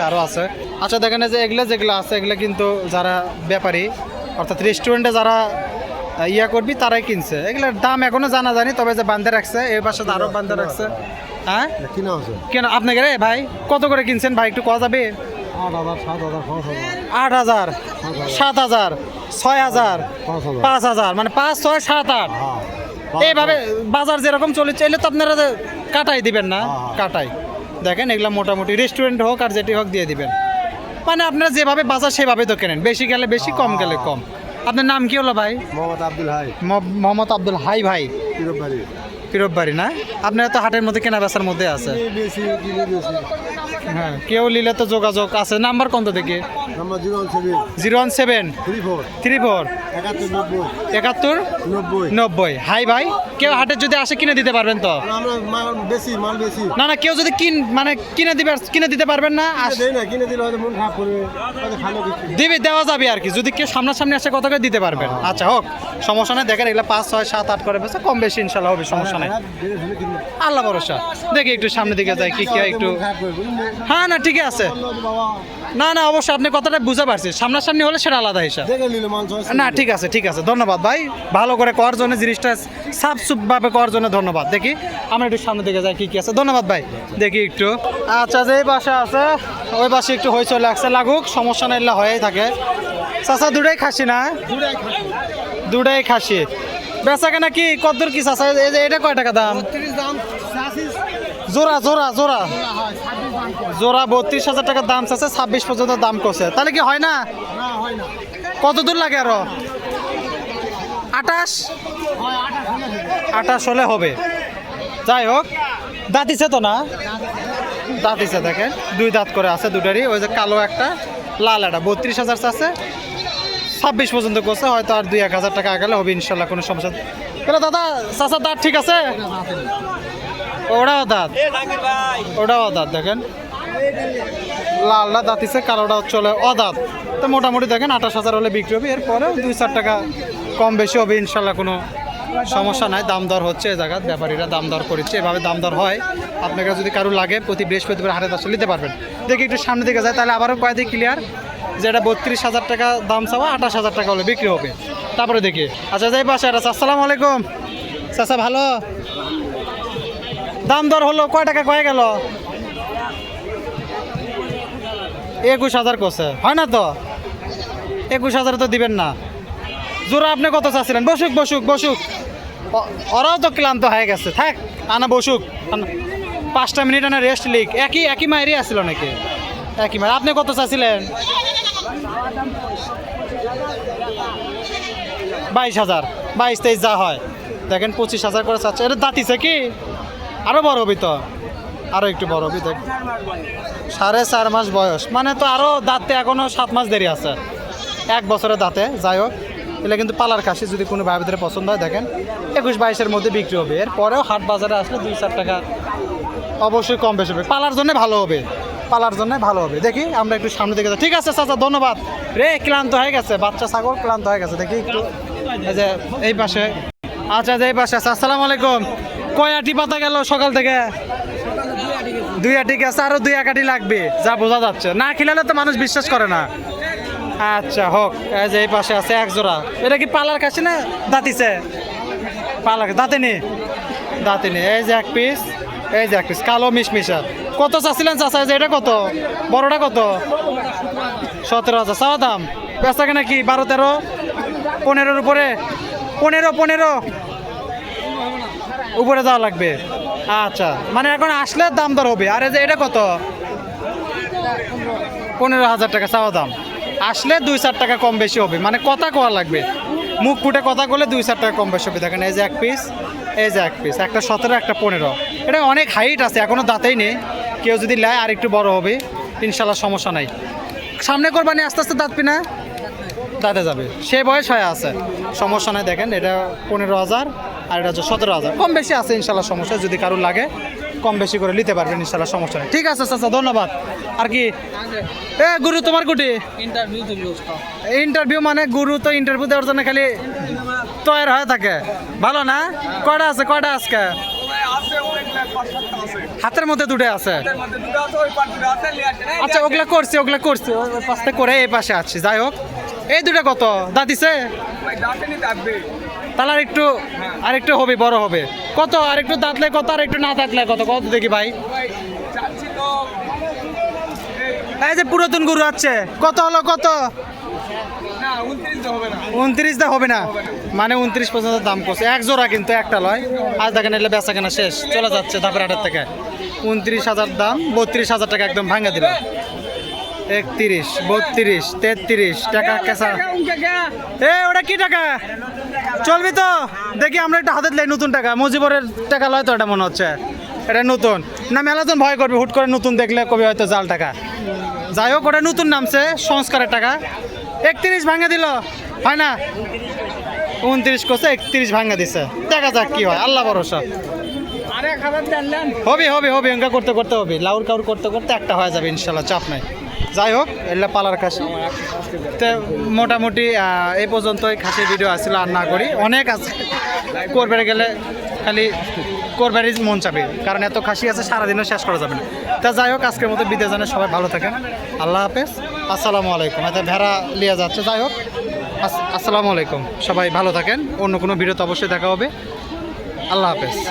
পাশে আরও আছে। আচ্ছা দেখেন যে এগুলো যেগুলো আছে এগুলো কিন্তু যারা ব্যাপারী অর্থাৎ রেস্টুরেন্টে যারা ইয়া করবি তারাই কিনছে। এগুলোর দাম এখনও জানা জানি তবে যে বান্ধে রাখছে এই পাশে আরও বান্ধে রাখছে। হ্যাঁ? কিনা আপনাকে রে ভাই? কত করে কিনছেন ভাই একটু কথা যাবে? আট হাজার সাত হাজার ছয় হাজার পাঁচ হাজার। মানে পাঁচ ছয় সাত আট। হ্যাঁ এইভাবে বাজার যেরকম চলে এলে তো আপনারা কাটাই দিবেন না হ্যাঁ। কাটাই। দেখেন এগুলা মোটামুটি রেস্টুরেন্ট হোক আর যেটি হোক দিয়ে দিবেন। মানে আপনারা যেভাবে বাজার সেভাবে তো কেনেন। বেশি গেলে বেশি কম গেলে কম। আপনার নাম কি হলো ভাই? মোহাম্মদ আব্দুল হাই। মোহাম্মদ আব্দুল হাই ভাই। পিরব বাড়ি না? আপনার তো হাটের মধ্যে কেনা বেচার মধ্যে আছে হ্যাঁ কেউ নিলে তো যোগাযোগ আছে। নাম্বার কোনটা থেকে zero one seven. Three four. একাত্তর নব্বই। হাই ভাই কেউ হাটে যদি আসে কিনে দিতে পারবেন তো? না না কেউ যদি কিন মানে কিনে দিবে কিনে দিতে পারবেন না দিবে দেওয়া যাবে আর কি। যদি কেউ সামনাসামনি আসে কত করে দিতে পারবেন। আচ্ছা হোক সমস্যা নেই। দেখেন এগুলো পাঁচ ছয় সাত আট করে বেছে কম বেশি ইনশাল্লাহ হবে সমস্যা নেই। হ্যাঁ। আল্লাহ ভরসা। দেখি একটু সামনের দিকে যাই কি কি একটু? হ্যাঁ না ঠিকই আছে। না না অবশ্যই আপনি কথাটা বুঝতে পারছি। সামনাসামনি হলে সেটা আলাদা হিসাব। না ঠিক আছে ঠিক আছে ধন্যবাদ ভাই। ভালো করে করার জন্য জিনিসটা সাফ সুফভাবে করার জন্য ধন্যবাদ। দেখি আমরা একটু সামনে দিকে যাই কি কি আছে। ধন্যবাদ ভাই। দেখি একটু। আচ্ছা যে বাসা আছে ওই বাসে একটু হয়ে চলে আসছে লাগুক সমস্যা না এলে হয়েই থাকে। চাচা দুটাই খাসি না? দুটাই খাসি। বেচা কেনা কি কদ্দুর কি চাচা? যে এটা কয় টাকা দাম? জোড়া জোড়া জোড়া। জোড়া বত্রিশ হাজার টাকার দাম চাচ্ছে ছাব্বিশ পর্যন্ত দাম করছে। তাহলে কি হয় না? কত দূর লাগে আরও? আটাশ আটাশ হলে হবে। যাই হোক দাঁতিছে তো না? দাঁতিছে দেখেন। দুই দাঁত করে আছে দুটারই, ওই যে কালো একটা, লাল একটা। বত্রিশ হাজার আছে ছাব্বিশ পর্যন্ত করছে, হয়তো আর দুই এক হাজার টাকা আগালে হবে, ইনশাল্লাহ কোনো সমস্যা তাহলে দাদা, চাচার দাঁত ঠিক আছে? ওটাও দাঁত। ওটাও দাঁত, দেখেন। লালটা দাঁতিছে কালোটা চলে অদাঁত। তো মোটামুটি দেখেন, আঠাশ হাজার হলে বিক্রি হবে। এরপরেও দুই চার টাকা কম বেশি হবে, ইনশাল্লাহ কোনো সমস্যা নাই। দাম দর হচ্ছে এই জায়গায়, ব্যাপারীরা দাম দর করেছে। এভাবে দাম দর হয়, আপনাকে যদি কারও লাগে, প্রতি বৃহস্পতিবার হাটে দশ নিতে পারবেন। দেখি একটু সামনে দিকে যায়, তাহলে আবারও কয়েকদিন ক্লিয়ার যে এটা বত্রিশ হাজার টাকা দাম চাওয়া, আঠাশ হাজার টাকা হলে বিক্রি হবে। তারপরে দেখি। আচ্ছা যাই পাশে আসসালামু আলাইকুম। চাচা, ভালো? দাম দর হলো কয় টাকা কয়ে গেল? একুশ হাজার করছে হয় না তো? একুশ হাজার তো দিবেন না। জোড়া আপনি কত চাচ্ছিলেন? বসুক বসুক বসুক। ওরাও তো ক্লান্ত হয়ে গেছে। থাক, আনা বসুক। পাঁচটা মিনিট আনা রেস্ট লিক একই একই মায়েরই আসছিল নাকি? একই মায়ের আপনি কত চাচ্ছিলেন? বাইশ হাজার। বাইশ, তেইশ যা হয়। দেখেন পঁচিশ হাজার করে চাচ্ছে। এটা দাঁতিছে কি? আরও বড় হবি তো আরও একটু বড় হবি দেখ সাড়ে চার মাস বয়স। মানে তো আরও দাঁতে এখনও সাত মাস দেরি আছে। এক বছরের দাঁতে, যাই হোক। এগুলো কিন্তু পালার কাশি যদি কোনো ভাই ভিতরে পছন্দ হয়, দেখেন। একুশ বাইশের মধ্যে বিক্রি হবে। এরপরেও হাট বাজারে আসলে দুই চার টাকা অবশ্যই কম বেশি হবে। পালার জন্য ভালো হবে। পালার জন্য ভালো হবে। দেখি, আমরা একটু সামনে দিকে ঠিক আছে, চাচা, ধন্যবাদ। রে, ক্লান্ত হয়ে গেছে। বাচ্চা ছাগল ক্লান্ত হয়ে গেছে। দেখি একটু, এই যে, এই পাশে। আচ্ছা যে এই পাশে আসসালামু আলাইকুম। কয় আটি পাতা গেল সকাল থেকে? দুই আটি গেছে, আরও দুই এক আটি লাগবে। যা বোঝা যাচ্ছে। না খিলালে তো মানুষ বিশ্বাস করে না। আচ্ছা হোক, এই যে এই পাশে আছে এক জোড়া। এটা কি পালার কাছে না দাঁতিছে? পালার দাঁতেনি? দাঁতেনি। এই যে এক পিস এই যে এক পিস কালো মিশমিশা। কত চাচ্ছিলেন চাচা? এই যে এটা কত? বড়টা কত? সতেরো হাজার। চাওয়া দাম? বেচা কেনা কি? বারো তেরো? পনেরোর উপরে? পনেরো পনেরো। উপরে যাওয়া লাগবে। আচ্ছা মানে এখন আসলে দাম দর হবে। আর যে এটা কত? পনেরো হাজার টাকা চাওয়া দাম। আসলে দুই চার টাকা কম বেশি হবে। মানে কথা কোয়া লাগবে। মুখ ফুটে কথা বলে দুই চার টাকা কম বেশি হবে। দেখেন, এই যে এক পিস এই যে এক পিস একটা সতেরো, একটা পনেরো। এটা অনেক হাইট আছে এখনও দাঁতেই নেই। কেউ যদি নেয়, আর একটু বড় হবে, ইনশাল্লাহ সমস্যা নাই। সামনে কোরবানি আস্তে আস্তে দাঁতবি না দাঁতে যাবে। সে বয়স হয়ে আছে। সমস্যা নাই, দেখেন, এটা পনেরো হাজার। আর এটা হচ্ছে সতেরো হাজার। কম বেশি আছে ইনশাল্লাহ সমস্যা যদি কারোর লাগে কম বেশি করে নিতে পারবেন ইনশাল্লাহ সমস্যা নেই। ঠিক আছে চাচা ধন্যবাদ। আর কি? এ গুরু তোমার কুটি? ইন্টারভিউ মানে গুরু তো ইন্টারভিউ দেওয়ার জন্য খালি তৈরি হয়ে থাকে। ভালো না? কয়টা আছে কয়টা আজকে? হাতের মধ্যে দুটো আছে। আচ্ছা ওগুলা করছি ওগুলা করছি। ওই করে এই পাশে আছি। যাই হোক এই দুটো কত? দাদিছে তাহলে আর একটু আর একটু হবে, বড় হবে। কত? আর একটু দাঁতলে কত আর একটু না দাঁতলে কত? কত দেখি ভাই। এই যে পুরাতন গরু আছে, কত হলো, কত? উনত্রিশ দা হবে না। মানে উনত্রিশ পর্যন্ত দাম করছে। এক জোড়া কিন্তু একটা লয়। আজ দেখেন এলে বেচা কেনা শেষ। চলে যাচ্ছে ধাপের হাটের থেকে। উনত্রিশ হাজার দাম, বত্রিশ হাজার টাকা একদম ভাঙা দিল। একত্রিশ, বত্রিশ, তেত্রিশ, টাকা কেসা এ, ওটা কি টাকা? চলবি তো দেখি আমরা একটা হাতে লাই নতুন টাকা। মুজিবরের টাকা লয় তো এটা মনে হচ্ছে। এটা নতুন। না মেলাজন ভয় করবে হুট করে নতুন দেখলে কবি হয়তো জাল টাকা। যাই হোক ওটা নতুন নামছে সংস্কারের টাকা। একত্রিশ ভাঙা দিল। হয় না? উনত্রিশ করছে একত্রিশ ভাঙা দিছে। দেখা যাক কি হয় আল্লাহ ভরসা। হবে হবে হবে অঙ্কা করতে করতে হবে। লাউর কাউর করতে করতে একটা হয়ে যাবে ইনশাল্লাহ চাপ নাই। যাই হোক এগুলা পালার খাসি তো মোটামুটি এই পর্যন্তই খাসির ভিডিও আসছিল আর না করি। অনেক আছে। করবে গেলে খালি করবারই মন চাবে। কারণ এত খাসি আছে, সারাদিনও শেষ করা যাবে না। তা যাই হোক, আজকের মতো বিদেশ জানে সবাই ভালো থাকেন। আল্লাহ হাফেজ। আসসালামু আলাইকুম। এতে ভেড়া লিয়া যাচ্ছে। যাই হোক, আস- আসসালামু আলাইকুম। সবাই ভালো থাকেন। অন্য কোনো ভিডিওতে অবশ্যই দেখা হবে। আল্লাহ হাফেজ।